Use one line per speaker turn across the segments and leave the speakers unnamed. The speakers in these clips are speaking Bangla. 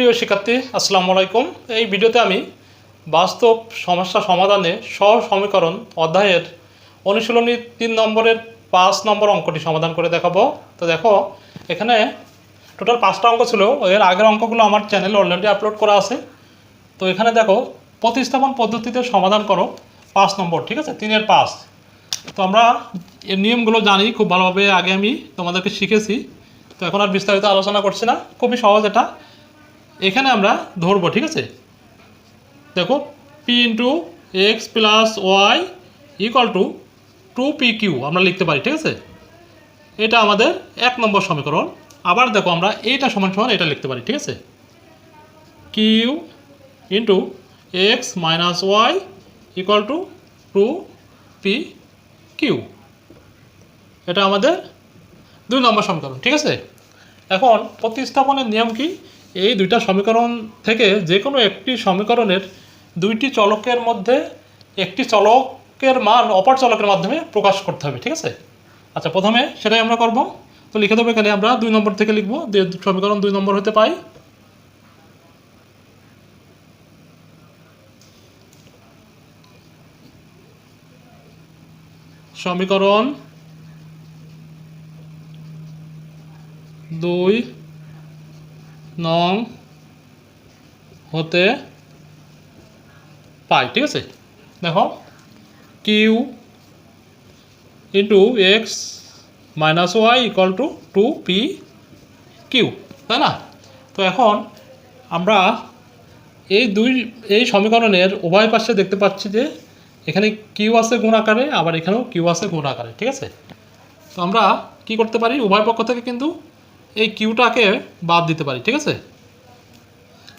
প্রিয় শিক্ষার্থী, আসসালামু আলাইকুম। এই ভিডিওতে আমি বাস্তব সমস্যা সমাধানে সহ সমীকরণ অধ্যায়ের অনুশীলনী তিন নম্বরের পাঁচ নম্বর অঙ্কটি সমাধান করে দেখাবো। তো দেখো, এখানে টোটাল পাঁচটা অঙ্ক ছিল, এর আগের অঙ্কগুলো আমার চ্যানেলে অলরেডি আপলোড করা আছে। তো এখানে দেখো, প্রতিস্থাপন পদ্ধতিতে সমাধান করো পাঁচ নম্বর, ঠিক আছে? তিনের পাঁচ। তো আমরা এর নিয়মগুলো জানি, খুব ভালোভাবে আগে আমি তোমাদেরকে শিখেছি। তো এখন আর বিস্তারিত আলোচনা করছি না, খুবই সহজ এটা। এখানে আমরা ধরবো, ঠিক আছে? দেখো P into X plus Y equal to two P Q আমরা লিখতে পারি, ঠিক আছে? এটা আমাদের এক নম্বর সমীকরণ। আবার দেখো, আমরা এইটা সমান সমান এটা লিখতে পারি, ঠিক আছে? Q into X minus Y equal to two P Q এটা আমাদের দুই নম্বর সমীকরণ, ঠিক আছে? এখন প্রতিস্থাপনের নিয়ম কি? এই দুইটা সমীকরণ থেকে যে কোনো একটি সমীকরণের দুইটি চলকের মধ্যে একটি চলকের মান অপর চলকের মাধ্যমে প্রকাশ করতে হবে, ঠিক আছে? আচ্ছা প্রথমে সেটাই আমরা করব। তো লিখে দেবো এখানে আমরা দুই নম্বর থেকে লিখব সমীকরণ দুই নম্বর হতে পাই। সমীকরণ দুই নং হতে পাই, ঠিক আছে? দেখো Q into X minus Y equal to two P Q তাই না? তো এখন আমরা এই দুই, এই সমীকরণের উভয় পাশে দেখতে পাচ্ছি যে এখানে কিউ আছে গুণ আকারে, আবার এখানেও কিউ আছে গুণ আকারে, ঠিক আছে? তো আমরা কি করতে পারি? উভয় পক্ষ থেকে কিন্তু এই কিউটাকে বাদ দিতে পারি, ঠিক আছে?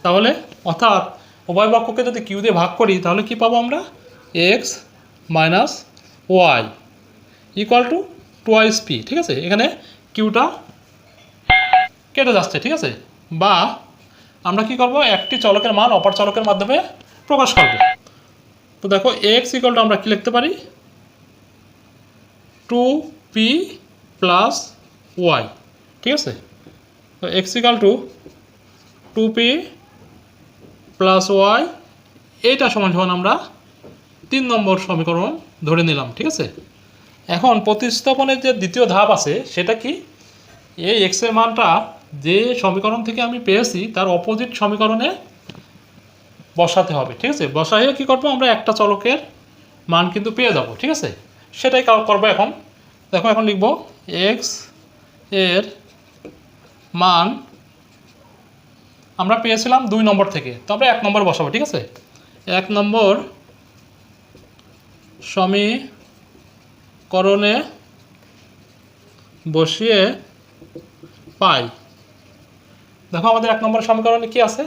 তাহলে অর্থাৎ উভয় পক্ষকে যদি কিউ দিয়ে ভাগ করি, তাহলে কি পাবো আমরা? X minus Y equal to twice P ঠিক আছে? এখানে কিউটা কেটে যাচ্ছে, ঠিক আছে? বা আমরা কি করব? একটি চলকের মান অপর চলকের মাধ্যমে প্রকাশ করব। তো দেখো, এক্স ইকুয়াল টু আমরা কী লিখতে পারি? Two P plus Y. ঠিক আছে? তো X equal to two P plus Y এইটা সমান সমান আমরা তিন নম্বর সমীকরণ ধরে নিলাম, ঠিক আছে? এখন প্রতিস্থাপনের যে দ্বিতীয় ধাপ আছে, সেটা কি? এই এক্সের মানটা যে সমীকরণ থেকে আমি পেয়েছি, তার অপোজিট সমীকরণে বসাতে হবে, ঠিক আছে? বসাইয়ে কী করব আমরা একটা চলকের মান কিন্তু পেয়ে যাব, ঠিক আছে? সেটাই কার- করব এখন। দেখো, এখন লিখব এক্সের মান আমরা পেয়েছিলাম দুই নম্বর থেকে। তো এক নম্বর বসাবো, ঠিক আছে? এক নম্বর সমীকরণে বসিয়ে পাই। দেখো আমাদের এক নম্বর সমীকরণে কি আছে?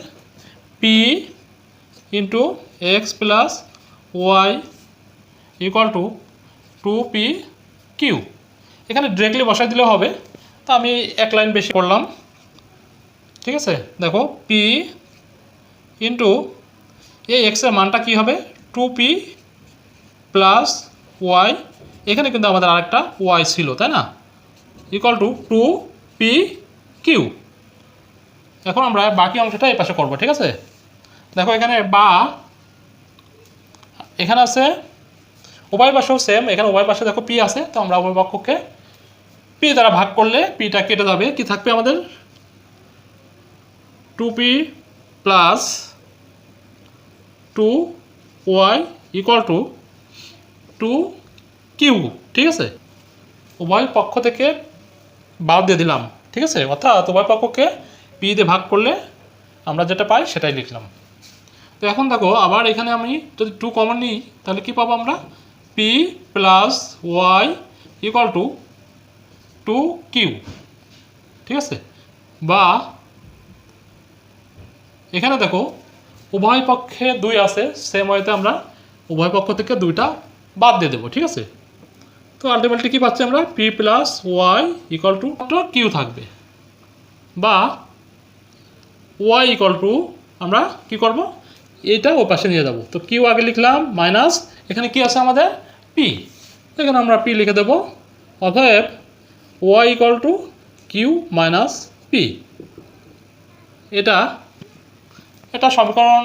P into X plus Y equal to two P Q এখানে ডিরেক্টলি বসাই দিলেও হবে। তো আমি এক লাইন বেশি করলাম ঠিক আছে? দেখো পি ইন্টু এই এক্সের মানটা কী হবে? টু পি প্লাস ওয়াই এখানে কিন্তু আমাদের আরেকটা ওয়াই ছিল, তাই না? Equal to two P Q এখন আমরা বাকি অংশটা এই পাশে করব, ঠিক আছে? দেখো, এখানে বা এখানে আছে, উভয় পাশেও সেম এখানে উভয় পাশে দেখো পি আছে, তো আমরা উভয় পক্ষকে পি দ্বারা ভাগ করলে পিটা কেটে যাবে। কি থাকবে আমাদের? Two P plus two Y equal to two Q ঠিক আছে? উভয় পক্ষ থেকে বাদ দিয়ে দিলাম, ঠিক আছে? অর্থাৎ উভয় পক্ষকে পি দিয়ে ভাগ করলে আমরা যেটা পাই সেটাই লিখলাম। তো এখন দেখো, আবার এখানে আমি যদি টু কমন নিই, তাহলে কি পাবো আমরা? P plus Y equal to two Q ঠিক আছে? বা এখানে দেখো, উভয় পক্ষে দুই আছে সেম ওয়েতে আমরা উভয় পক্ষ থেকে দুইটা বাদ দিয়ে দেবো, ঠিক আছে? তো আলটিমেটলি কী পাচ্ছি আমরা? P plus Y equal to Q থাকবে। বা ওয়াই ইকুয়াল টু আমরা কি করব? এটা ও পাশে নিয়ে যাব। তো কিউ আগে লিখলাম মাইনাস এখানে কি আছে আমাদের? পি এখানে আমরা পি লিখে দেব। অতএব Y equal to Q minus P এটা এটা সমীকরণ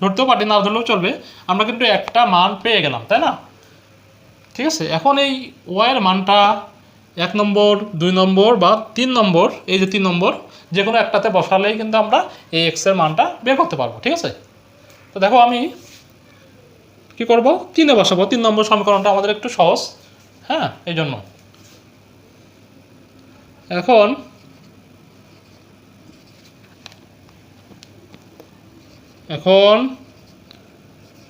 ধরতেও পারি, না ধরলেও চলবে। আমরা কিন্তু একটা মান পেয়ে গেলাম, তাই না? ঠিক আছে? এখন এই ওয়াইয়ের মানটা এক নম্বর, দুই নম্বর বা তিন নম্বর, এই যে তিন নম্বর যে কোনো একটাতে বসালেই কিন্তু আমরা এই এক্সের মানটা বের করতে পারব, ঠিক আছে? তো দেখো আমি কি করব? তিনে বসাবো। তিন নম্বর সমীকরণটা আমাদের একটু সহজ হ্যাঁ? এই জন্য এখন এখন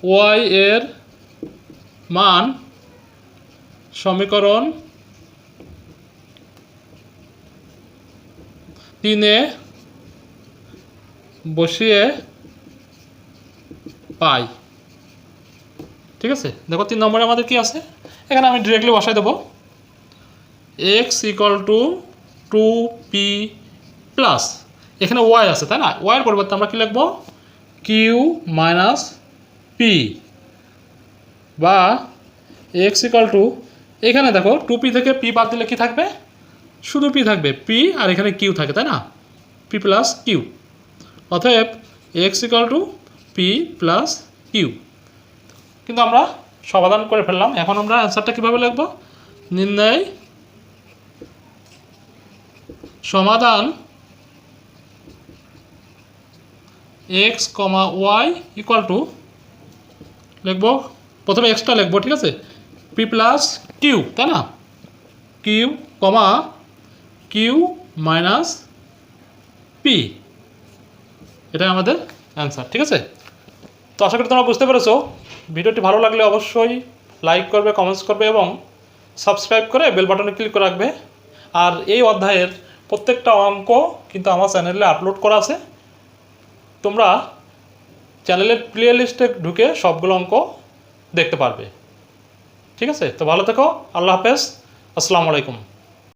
ওয়াই এর মান সমীকরণ তিনে বসিয়ে পাই। ঠিক আছে? দেখো, তিন নম্বরে আমাদের কি আছে? এখানে আমি ডিরেক্টলি বসাই দেবো। X equal to two P plus এখানে ওয়াই আছে, তাই না? ওয়াইয়ের পরিবর্তে আমরা কী লিখব? কিউ মাইনাস পি বা এক্স ইকাল টু এখানে দেখো টু পি থেকে পি বাদ দিলে কি থাকবে? শুধু পি থাকবে। পি আর এখানে কিউ থাকে, তাই না? পি প্লাস কিউ অতএব X equal to P plus Q কিন্তু আমরা সমাধান করে ফেললাম। এখন আমরা অ্যান্সারটা কীভাবে লিখব? নির্ণয় সমাধান X comma Y equal to লিখব, প্রথমে এক্সটা লিখব, ঠিক আছে? পি প্লাস কিউ তাই না? Q comma Q minus P এটাই আমাদের অ্যান্সার ঠিক আছে? তো আশা করি তোমরা বুঝতে পেরেছ। ভিডিওটি ভালো লাগলে অবশ্যই লাইক করবে কমেন্টস করবে এবং সাবস্ক্রাইব করে বেল বাটনে ক্লিক করে রাখবে। আর এই অধ্যায়ের প্রত্যেকটা অঙ্ক কিন্তু আমার চ্যানেলে আপলোড করা আছে। তোমরা চ্যানেলের প্লে লিস্টে ঢুকে সবগুলো অঙ্ক দেখতে পারবে। ঠিক আছে? তো ভালো থেকো, আল্লাহ হাফেজ। আসসালামু আলাইকুম।